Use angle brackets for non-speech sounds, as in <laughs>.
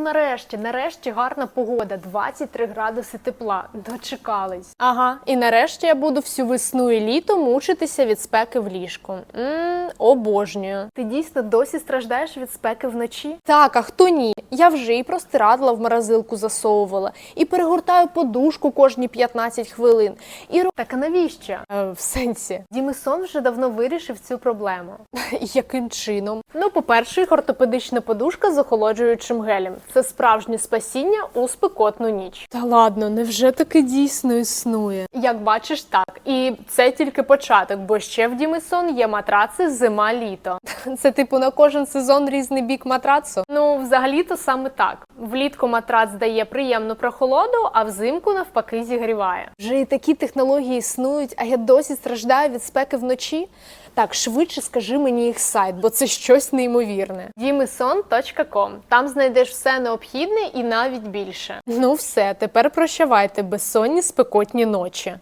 нарешті, нарешті гарна погода, 23 градуси тепла. Дочекались. Ага, і нарешті я буду всю весну і літо мучитися від спеки в ліжку. Мм, обожнюю. Ти дійсно досі страждаєш від спеки вночі? Так, а хто ні? Я вже і простирадла в морозилку засовувала, і перегортаю подушку кожні 15 хвилин. І. Так а навіщо? Е, в сенсі, Дімисон вже давно вирішив цю проблему. <laughs> яким чином? Ну, по-перше, ортопедична подушка з охолоджуючим гелем. Це справжнє спасіння у спекотну ніч. Та ладно, невже таке дійсно існує? Як бачиш, так. І це тільки початок, бо ще в Дімисон є матраци зима-літо. Це типу на кожен сезон різний бік матрацу? Ну, взагалі-то саме так. Влітку матрац дає приємну прохолоду, а взимку навпаки зігріває. Вже і такі технології існують, а я досі страждаю від спеки вночі. Так, швидше скажи мені їх сайт, бо це щось неймовірне. Dімison.com. Там знайдеш все необхідне і навіть більше. Ну все, тепер прощавайте безсонні спекотні ночі.